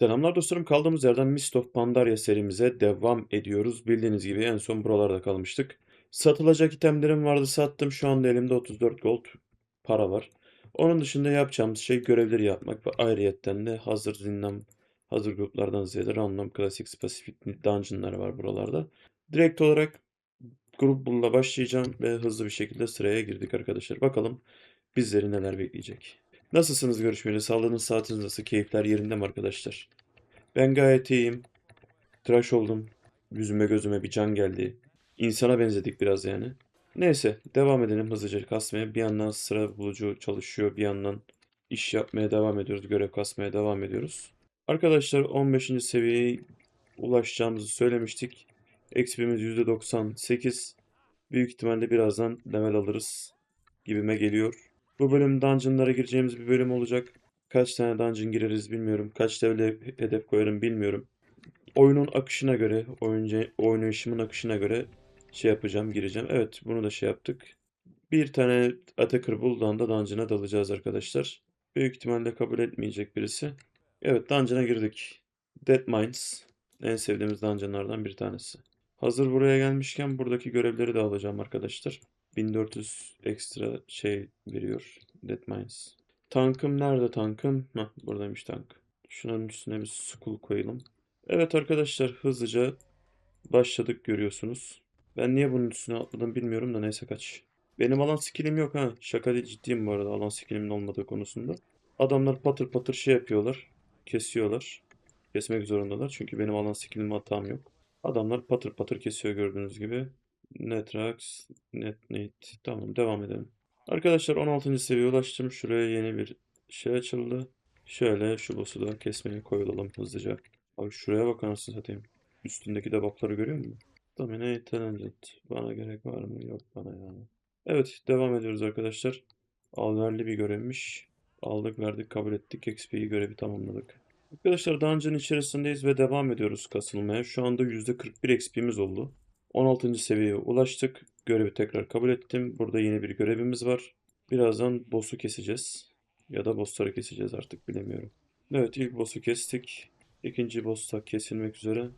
Selamlar dostlarım. Kaldığımız yerden Mist of Pandaria serimize devam ediyoruz. Bildiğiniz gibi en son buralarda kalmıştık. Satılacak itemlerim vardı sattım. Şu anda elimde 34 gold para var. Onun dışında yapacağımız şey görevleri yapmak ve ayrıyetten de hazır zindan, hazır gruplardan ziyade random, klasik, spesifik dungeonlar var buralarda. Direkt olarak grupla başlayacağım ve hızlı bir şekilde sıraya girdik arkadaşlar. Bakalım bizleri neler bekleyecek. Nasılsınız görüşmeli? Sağlığınız, saatiniz nasıl? Keyifler yerinde mi arkadaşlar? Ben gayet iyiyim. Tıraş oldum. Yüzüme gözüme bir can geldi. İnsana benzedik biraz yani. Neyse devam edelim hızlıca kasmaya. Bir yandan sıra bulucu çalışıyor. Bir yandan iş yapmaya devam ediyoruz. Görev kasmaya devam ediyoruz. Arkadaşlar 15. seviyeye ulaşacağımızı söylemiştik. XP'miz %98. Büyük ihtimalle birazdan level alırız gibime geliyor. Bu bölüm dungeonlara gireceğimiz bir bölüm olacak. Kaç tane dungeon gireriz bilmiyorum. Kaç level hedef koyarım bilmiyorum. Oyunun akışına göre, oyuncu, oynayışımın akışına göre şey yapacağım, gireceğim. Evet, bunu da şey yaptık. Bir tane Attacker Bull'dan da dungeon'a dalacağız arkadaşlar. Büyük ihtimalle kabul etmeyecek birisi. Evet, dungeon'a girdik. Dead Mines. En sevdiğimiz dungeonlardan bir tanesi. Hazır buraya gelmişken buradaki görevleri de alacağım arkadaşlar. 1400 ekstra şey veriyor Dead Mines. Tankım nerede tankım? Heh, buradaymış tank. Şunun üstüne bir skull koyalım. Evet arkadaşlar hızlıca başladık görüyorsunuz. Ben niye bunun üstüne atladım bilmiyorum da neyse kaç. Benim alan skillim yok ha. Şaka değil ciddiyim bu arada alan skillimin olmadığı konusunda. Adamlar patır patır şey yapıyorlar. Kesiyorlar. Kesmek zorundalar çünkü benim alan skillim hatam yok. Adamlar patır patır kesiyor gördüğünüz gibi. Netrax, netnate. Tamam devam edelim. Arkadaşlar 16. seviyeye ulaştım. Şuraya yeni bir şey açıldı. Şöyle şu boss'u da kesmeye koyulalım hızlıca. Abi şuraya bak anasını satayım. Üstündeki de buff'ları görüyor musun? Dominate Talented. Bana gerek var mı? Yok bana yani. Evet devam ediyoruz arkadaşlar. Alverli bir görevmiş. Aldık verdik kabul ettik. XP'yi görevi tamamladık. Arkadaşlar dungeon içerisindeyiz ve devam ediyoruz kasılmaya. Şu anda %41 XP'miz oldu. 16. seviyeye ulaştık. Görevi tekrar kabul ettim. Burada yeni bir görevimiz var. Birazdan boss'u keseceğiz. Ya da boss'ları keseceğiz artık bilemiyorum. Evet ilk boss'u kestik. İkinci boss da kesilmek üzere.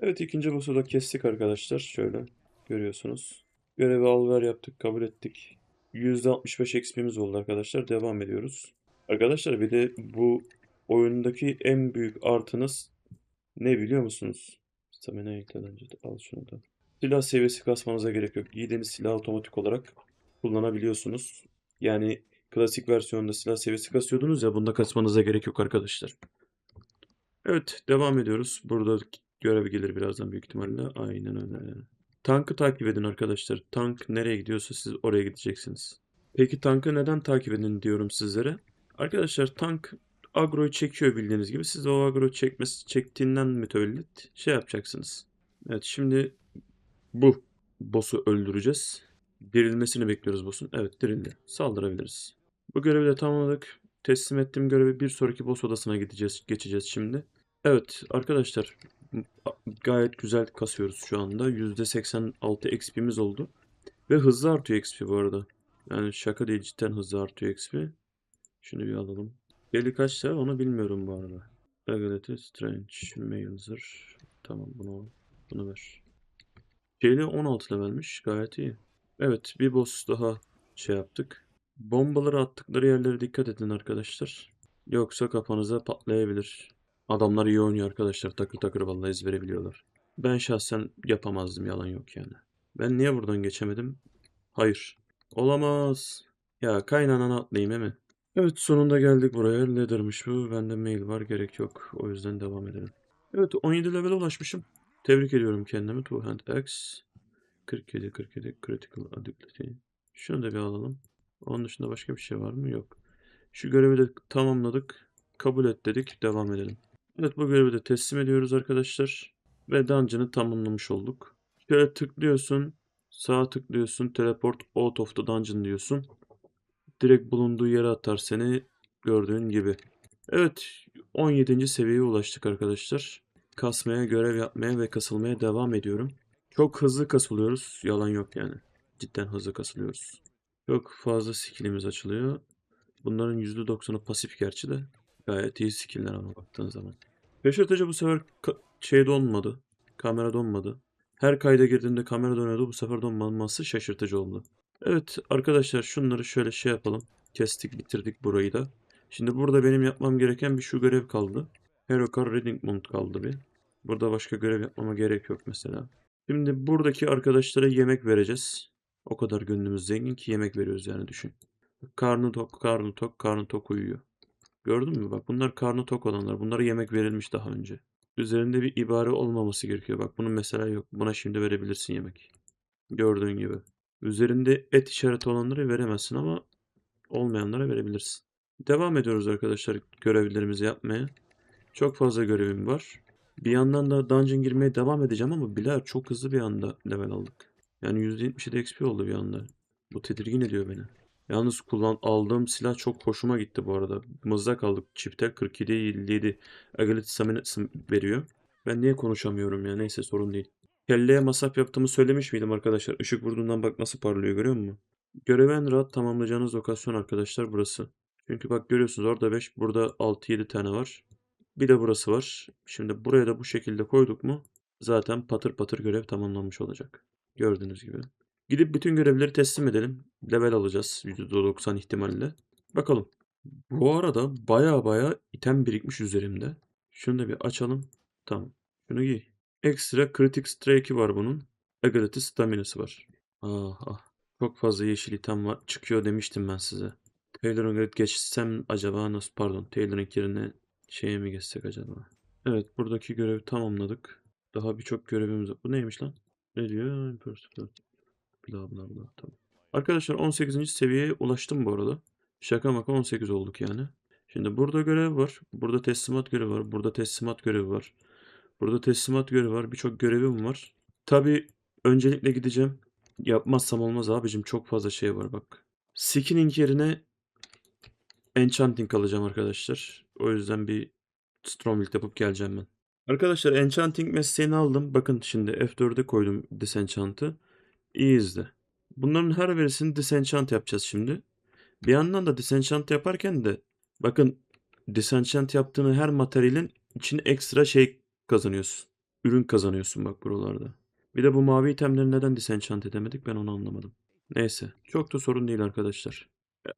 Evet ikinci boss'u da kestik arkadaşlar. Şöyle görüyorsunuz. Görevi al ver yaptık kabul ettik. %65 XP'miz oldu arkadaşlar. Devam ediyoruz. Arkadaşlar bir de bu oyundaki en büyük artınız ne biliyor musunuz? Stamina yüklenence al şunu da. Silah seviyesi kasmanıza gerek yok. Giydiğiniz silah otomatik olarak kullanabiliyorsunuz. Yani klasik versiyonda silah seviyesi kasıyordunuz ya bunda kasmanıza gerek yok arkadaşlar. Evet devam ediyoruz. Burada görev gelir birazdan büyük ihtimalle. Aynen öyle. Tankı takip edin arkadaşlar. Tank nereye gidiyorsa siz oraya gideceksiniz. Peki tankı neden takip edin diyorum sizlere. Arkadaşlar tank agroyu çekiyor bildiğiniz gibi. Siz o agro çekmesi çektiğinden mütevellit şey yapacaksınız. Evet şimdi bu boss'u öldüreceğiz. Dirilmesini bekliyoruz boss'un. Evet dirildi. Saldırabiliriz. Bu görevi de tamamladık. Teslim ettiğim görevi bir sonraki boss odasına gideceğiz, geçeceğiz şimdi. Evet arkadaşlar gayet güzel kasıyoruz şu anda. %86 XP'miz oldu. Ve hızlı artıyor XP bu arada. Yani şaka değil cidden hızlı artıyor XP. Şunu bir alalım. Geli kaç level onu bilmiyorum bu arada. Regulate Strange Mailer. Tamam bunu bunu ver. Şeyli 16 levelmiş. Gayet iyi. Evet bir boss daha şey yaptık. Bombaları attıkları yerlere dikkat edin arkadaşlar. Yoksa kafanıza patlayabilir. Adamlar iyi oynuyor arkadaşlar. Takır takır vallahi ezbere biliyorlar. Ben şahsen yapamazdım yalan yok yani. Ben niye buradan geçemedim? Hayır. Olamaz. Ya kaynanana atlayayım değil mi? Evet sonunda geldik buraya. Leather'mış bu. Bende mail var gerek yok. O yüzden devam edelim. Evet 17 level'e ulaşmışım. Tebrik ediyorum kendimi. Two hand axe. 47 47 critical ability. Şunu da bir alalım. Onun dışında başka bir şey var mı? Yok. Şu görevi de tamamladık. Kabul et dedik. Devam edelim. Evet bu görevi de teslim ediyoruz arkadaşlar. Ve dungeon'ı tamamlamış olduk. Şöyle tıklıyorsun. Sağa tıklıyorsun. Teleport out of the dungeon diyorsun. Direkt bulunduğu yere atar seni. Gördüğün gibi. Evet 17. seviyeye ulaştık arkadaşlar. Kasmaya, görev yapmaya ve kasılmaya devam ediyorum. Çok hızlı kasılıyoruz. Yalan yok yani. Cidden hızlı kasılıyoruz. Çok fazla skillimiz açılıyor. Bunların %90'ı pasif gerçi de. Gayet iyi skill'ler ama baktığın zaman. Şaşırtıcı bu sefer ka- şey donmadı. Kamera donmadı. Her kayda girdiğimde kamera donuyordu. Bu sefer donmaması şaşırtıcı oldu. Evet arkadaşlar şunları şöyle şey yapalım. Kestik bitirdik burayı da. Şimdi burada benim yapmam gereken bir şu görev kaldı. Hero Car Reading Mount kaldı bir. Burada başka görev yapmama gerek yok mesela. Şimdi buradaki arkadaşlara yemek vereceğiz. O kadar gönlümüz zengin ki yemek veriyoruz yani düşün. Karnı tok, karnı tok, karnı tok uyuyor. Gördün mü? Bak bunlar karnı tok olanlar. Bunlara yemek verilmiş daha önce. Üzerinde bir ibare olmaması gerekiyor. Bak bunun mesela yok. Buna şimdi verebilirsin yemek. Gördüğün gibi. Üzerinde et işareti olanları veremezsin ama olmayanlara verebilirsin. Devam ediyoruz arkadaşlar görevlerimizi yapmaya. Çok fazla görevim var. Bir yandan da dungeon girmeye devam edeceğim ama Bilal çok hızlı bir anda level aldık. Yani %77 XP oldu bir anda. Bu tedirgin ediyor beni. Yalnız kullan aldığım silah çok hoşuma gitti bu arada. Mızrak aldık. Çiftel 47 57 Agility Stamina veriyor. Ben niye konuşamıyorum ya? Neyse sorun değil. Kelleye masraf yaptığımı söylemiş miydim arkadaşlar? Işık vurduğundan bak nasıl parlıyor görüyor musun? Görevi en rahat tamamlayacağınız lokasyon arkadaşlar burası. Çünkü bak görüyorsunuz orada 5 burada 6-7 tane var. Bir de burası var. Şimdi buraya da bu şekilde koyduk mu zaten patır patır görev tamamlanmış olacak. Gördüğünüz gibi. Gidip bütün görevleri teslim edelim. Level alacağız %90 ihtimalle. Bakalım. Bu arada baya baya item birikmiş üzerimde. Şunu da bir açalım. Tamam. Şunu giy. Ekstra Critic Strike'i var bunun. Agility Stamina'sı var. Ah ah. Çok fazla yeşil item var. Çıkıyor demiştim ben size. Taylor'ın Grid geçsem acaba nasıl pardon Taylor'ın yerine şeye mi geçsek acaba? Evet buradaki görevi tamamladık. Daha birçok görevimiz var. Bu neymiş lan? Ne diyor? Bla bla bla. Tamam. Arkadaşlar 18. seviyeye ulaştım bu arada. Şaka maka 18 olduk yani. Şimdi burada görev var. Burada teslimat görevi var. Burada teslimat görevi var. Burada teslimat görevi var. Birçok görevim var. Tabi öncelikle gideceğim. Yapmazsam olmaz abicim. Çok fazla şey var bak. Skinning yerine Enchanting alacağım arkadaşlar. O yüzden bir Stronghold yapıp geleceğim ben. Arkadaşlar Enchanting mesleğini aldım. Bakın şimdi F4'e koydum Disenchant'ı. İyi izle. Bunların her birisini disenchant yapacağız şimdi. Bir yandan da disenchant yaparken de bakın disenchant yaptığını her materyalin için ekstra şey kazanıyorsun. Ürün kazanıyorsun bak buralarda. Bir de bu mavi itemleri neden disenchant edemedik ben onu anlamadım. Neyse çok da sorun değil arkadaşlar.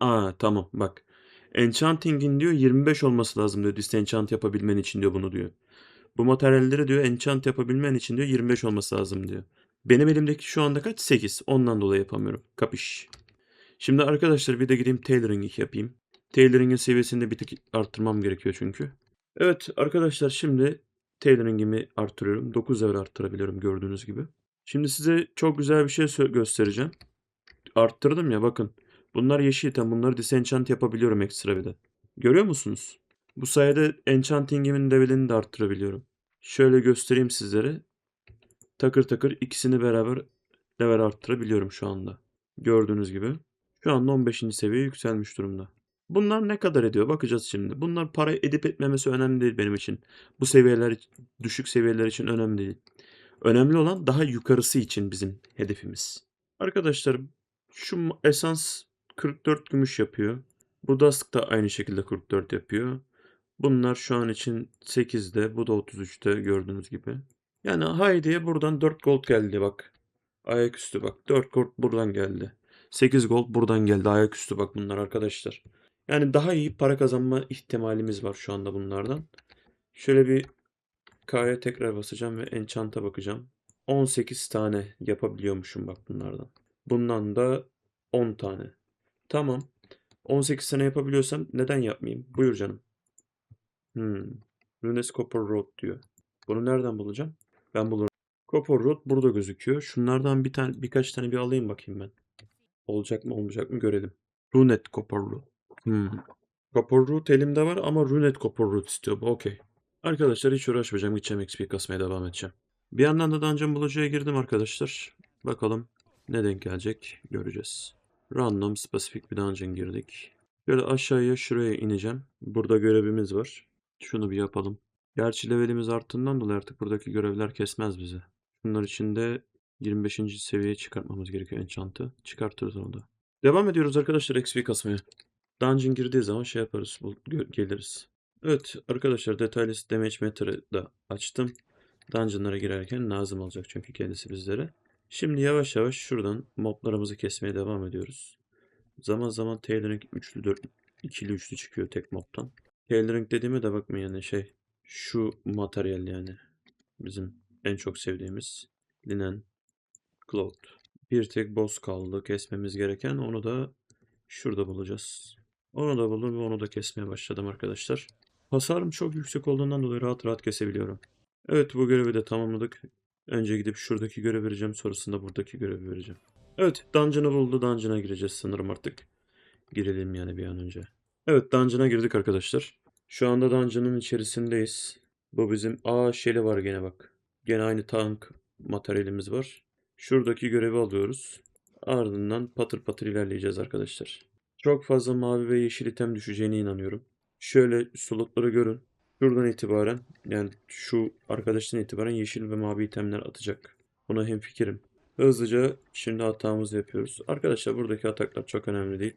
Aa tamam bak. Enchanting'in diyor 25 olması lazım diyor disenchant yapabilmen için diyor bunu diyor. Bu materyalleri diyor enchant yapabilmen için diyor 25 olması lazım diyor. Benim elimdeki şu anda kaç? 8. Ondan dolayı yapamıyorum. Kapış. Şimdi arkadaşlar bir de gideyim tailoring yapayım. Tailoring'in seviyesini de bir tık arttırmam gerekiyor çünkü. Evet arkadaşlar şimdi tailoring'imi arttırıyorum. 9 level arttırabiliyorum gördüğünüz gibi. Şimdi size çok güzel bir şey göstereceğim. Arttırdım ya bakın. Bunlar yeşil item. Bunları disenchant yapabiliyorum ekstra bir de. Görüyor musunuz? Bu sayede enchanting'imin levelini de arttırabiliyorum. Şöyle göstereyim sizlere takır takır ikisini beraber level arttırabiliyorum şu anda. Gördüğünüz gibi. Şu anda 15. seviyeye yükselmiş durumda. Bunlar ne kadar ediyor? Bakacağız şimdi. Bunlar para edip etmemesi önemli değil benim için. Bu seviyeler, düşük seviyeler için önemli değil. Önemli olan daha yukarısı için bizim hedefimiz. Arkadaşlar şu esans 44 gümüş yapıyor. Bu dask da aynı şekilde 44 yapıyor. Bunlar şu an için 8'de, bu da 33'te gördüğünüz gibi. Yani Heidi'ye buradan 4 gold geldi bak. Ayaküstü bak. 4 gold buradan geldi. 8 gold buradan geldi. Ayaküstü bak bunlar arkadaşlar. Yani daha iyi para kazanma ihtimalimiz var şu anda bunlardan. Şöyle bir K'ya tekrar basacağım ve enchant'a bakacağım. 18 tane yapabiliyormuşum bak bunlardan. Bundan da 10 tane. Tamam. 18 tane yapabiliyorsam neden yapmayayım? Buyur canım. Hmm. Runes Copper Road diyor. Bunu nereden bulacağım? Ben bulurum. Copper Road burada gözüküyor. Şunlardan bir tane birkaç tane bir alayım bakayım ben. Olacak mı olmayacak mı görelim. Runet Copper Road. Hmm. Copper Road elimde var ama Runet Copper Road istiyor bu. Okey. Arkadaşlar hiç uğraşmayacağım. Gideceğim XP kasmaya devam edeceğim. Bir yandan da Dungeon bulucuya girdim arkadaşlar. Bakalım ne denk gelecek göreceğiz. Random spesifik bir dungeon girdik. Böyle aşağıya şuraya ineceğim. Burada görevimiz var. Şunu bir yapalım. Gerçi levelimiz arttığından dolayı artık buradaki görevler kesmez bizi. Bunlar için de 25. seviyeye çıkartmamız gerekiyor enchant'ı. Çıkartırız onu da. Devam ediyoruz arkadaşlar XP kasmaya. Dungeon girdiği zaman şey yaparız. geliriz. Evet arkadaşlar detaylı damage meter'ı da açtım. Dungeon'lara girerken lazım olacak çünkü kendisi bizlere. Şimdi yavaş yavaş şuradan moblarımızı kesmeye devam ediyoruz. Zaman zaman tailoring üçlü, dört, ikili, üçlü çıkıyor tek mobtan. Tailoring dediğime de bakmayın yani şey şu materyal yani bizim en çok sevdiğimiz linen cloth. Bir tek boss kaldı kesmemiz gereken onu da şurada bulacağız. Onu da buldum ve onu da kesmeye başladım arkadaşlar. Hasarım çok yüksek olduğundan dolayı rahat rahat kesebiliyorum. Evet bu görevi de tamamladık. Önce gidip şuradaki görevi vereceğim. Sonrasında buradaki görevi vereceğim. Evet dungeon'ı buldu. Dungeon'a gireceğiz sanırım artık. Girelim yani bir an önce. Evet dungeon'a girdik arkadaşlar. Şu anda dungeon'ın içerisindeyiz. Bu bizim... Aa Shelly var gene bak. Gene aynı tank materyalimiz var. Şuradaki görevi alıyoruz. Ardından patır patır ilerleyeceğiz arkadaşlar. Çok fazla mavi ve yeşil item düşeceğine inanıyorum. Şöyle slotları görün. Şuradan itibaren yani şu arkadaştan itibaren yeşil ve mavi itemler atacak. Buna hemfikirim. Hızlıca şimdi hatamızı yapıyoruz. Arkadaşlar buradaki ataklar çok önemli değil.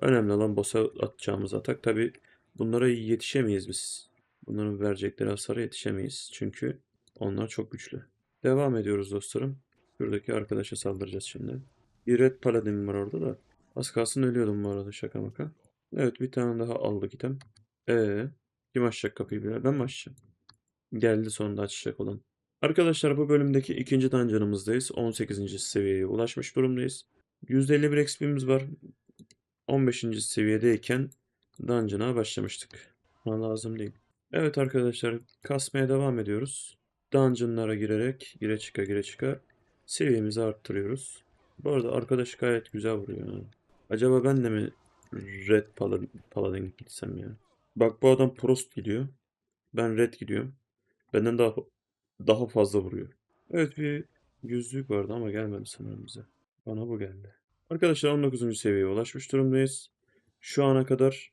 Önemli olan boss'a atacağımız atak. Tabi bunlara yetişemeyiz biz. Bunların verecekleri hasara yetişemeyiz. Çünkü onlar çok güçlü. Devam ediyoruz dostlarım. Şuradaki arkadaşa saldıracağız şimdi. Bir red paladin var orada da. Az kalsın ölüyordum bu arada şaka maka. Evet bir tane daha aldık item. Ee, kim açacak kapıyı? Ben mi açacağım? Geldi sonunda açacak olan. Arkadaşlar bu bölümdeki ikinci dungeon'ımızdayız. 18. seviyeye ulaşmış durumdayız. %51 XP'miz var. 15. seviyedeyken dungeon'a başlamıştık. Bana lazım değil. Evet arkadaşlar kasmaya devam ediyoruz. Dungeon'lara girerek gire çıka gire çıka seviyemizi arttırıyoruz. Bu arada arkadaş gayet güzel vuruyor. Acaba ben de mi Red Paladin, Paladin gitsem ya? Bak bu adam Prost gidiyor. Ben Red gidiyorum. Benden daha daha fazla vuruyor. Evet bir yüzlük vardı ama gelmedi sanırım bize. Bana bu geldi. Arkadaşlar 19. seviyeye ulaşmış durumdayız. Şu ana kadar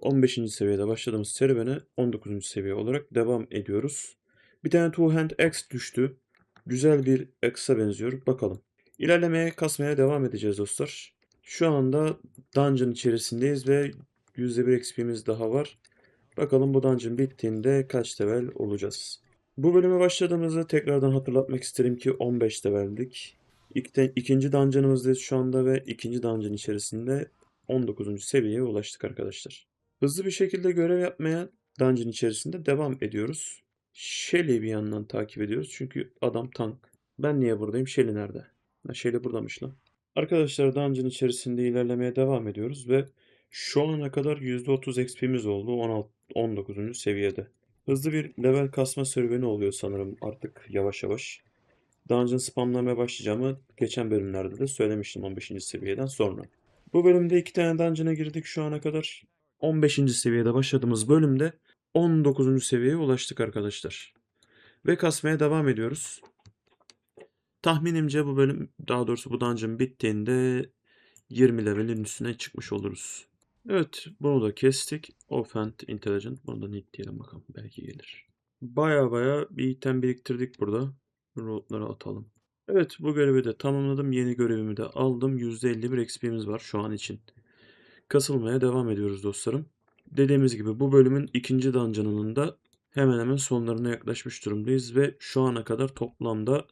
15. seviyede başladığımız serüvene 19. seviye olarak devam ediyoruz. Bir tane Two Hand Axe düştü. Güzel bir Axe'a benziyor. Bakalım. İlerlemeye, kasmaya devam edeceğiz dostlar. Şu anda dungeon içerisindeyiz ve %1 XP'miz daha var. Bakalım bu dungeon bittiğinde kaç level olacağız. Bu bölüme başladığımızda tekrardan hatırlatmak isterim ki 15 leveldik. İlk de, ikinci dungeon'ımızdayız şu anda ve ikinci dungeon içerisinde 19. seviyeye ulaştık arkadaşlar. Hızlı bir şekilde görev yapmaya dungeon içerisinde devam ediyoruz. Shelly'i bir yandan takip ediyoruz çünkü adam tank. Ben niye buradayım? Shelly nerede? Ha, Shelly buradamış lan. Arkadaşlar dungeon içerisinde ilerlemeye devam ediyoruz ve şu ana kadar %30 XP'miz oldu 16, 19. seviyede. Hızlı bir level kasma serüveni oluyor sanırım artık yavaş yavaş. Dungeon spamlamaya başlayacağımı geçen bölümlerde de söylemiştim 15. seviyeden sonra. Bu bölümde iki tane dungeon'a girdik şu ana kadar. 15. seviyede başladığımız bölümde 19. seviyeye ulaştık arkadaşlar. Ve kasmaya devam ediyoruz. Tahminimce bu bölüm daha doğrusu bu dungeon bittiğinde 20 levelin üstüne çıkmış oluruz. Evet bunu da kestik. Offhand Intelligent. Bunu da need diyelim bakalım. Belki gelir. Baya baya bir item biriktirdik burada. Road'ları atalım. Evet bu görevi de tamamladım. Yeni görevimi de aldım. %51 XP'miz var şu an için. Kasılmaya devam ediyoruz dostlarım. Dediğimiz gibi bu bölümün ikinci dungeon'ının da hemen hemen sonlarına yaklaşmış durumdayız ve şu ana kadar toplamda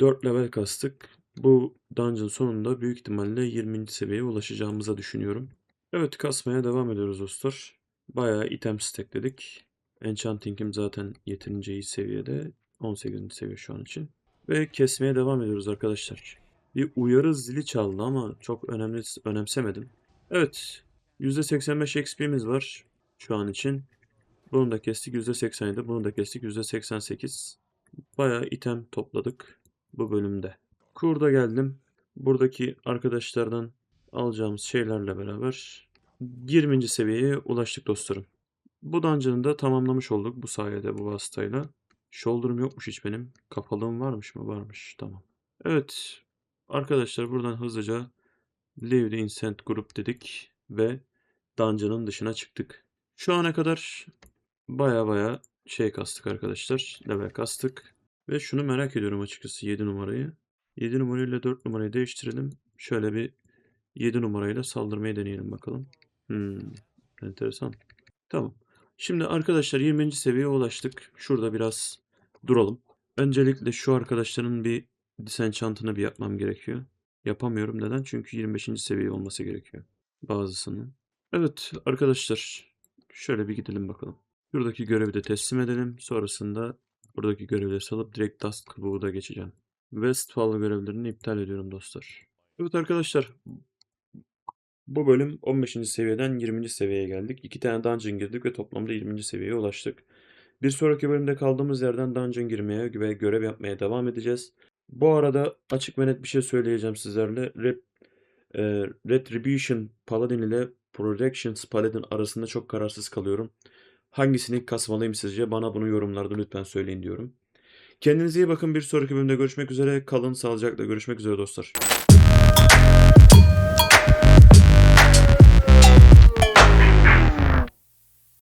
4 level kastık. Bu dungeon sonunda büyük ihtimalle 20. seviyeye ulaşacağımıza düşünüyorum. Evet kasmaya devam ediyoruz dostlar. Bayağı item stackledik. Enchanting'im zaten yeterince iyi seviyede. 18. seviye şu an için. Ve kesmeye devam ediyoruz arkadaşlar. Bir uyarı zili çaldı ama çok önemli önemsemedim. Evet. %85 XP'miz var şu an için. Bunu da kestik %87. Bunu da kestik %88. Bayağı item topladık bu bölümde. Kurda geldim. Buradaki arkadaşlardan alacağımız şeylerle beraber 20. seviyeye ulaştık dostlarım. Bu dungeon'ı da tamamlamış olduk bu sayede bu vasıtayla. Shoulder'ım yokmuş hiç benim. Kapalığım varmış mı? Varmış. Tamam. Evet. Arkadaşlar buradan hızlıca Leave the Incent Group dedik ve dungeon'ın dışına çıktık. Şu ana kadar baya baya şey kastık arkadaşlar. Level kastık. Ve şunu merak ediyorum açıkçası 7 numarayı. 7 numarayla 4 numarayı değiştirelim. Şöyle bir 7 numarayla saldırmayı deneyelim bakalım. Hmm, enteresan. Tamam. Şimdi arkadaşlar 20. seviyeye ulaştık. Şurada biraz duralım. Öncelikle şu arkadaşların bir disenchant'ını bir yapmam gerekiyor. Yapamıyorum. Neden? Çünkü 25. seviye olması gerekiyor. Bazısının. Evet arkadaşlar. Şöyle bir gidelim bakalım. Buradaki görevi de teslim edelim. Sonrasında buradaki görevleri salıp direkt Dust Kabuğu'da geçeceğim. Westfall görevlerini iptal ediyorum dostlar. Evet arkadaşlar. Bu bölüm 15. seviyeden 20. seviyeye geldik. 2 tane dungeon girdik ve toplamda 20. seviyeye ulaştık. Bir sonraki bölümde kaldığımız yerden dungeon girmeye ve görev yapmaya devam edeceğiz. Bu arada açık ve net bir şey söyleyeceğim sizlerle. Rep, e, Retribution Paladin ile Protections Paladin arasında çok kararsız kalıyorum. Hangisini kasmalıyım sizce? Bana bunu yorumlarda lütfen söyleyin diyorum. Kendinize iyi bakın. Bir sonraki bölümde görüşmek üzere. Kalın sağlıcakla görüşmek üzere dostlar.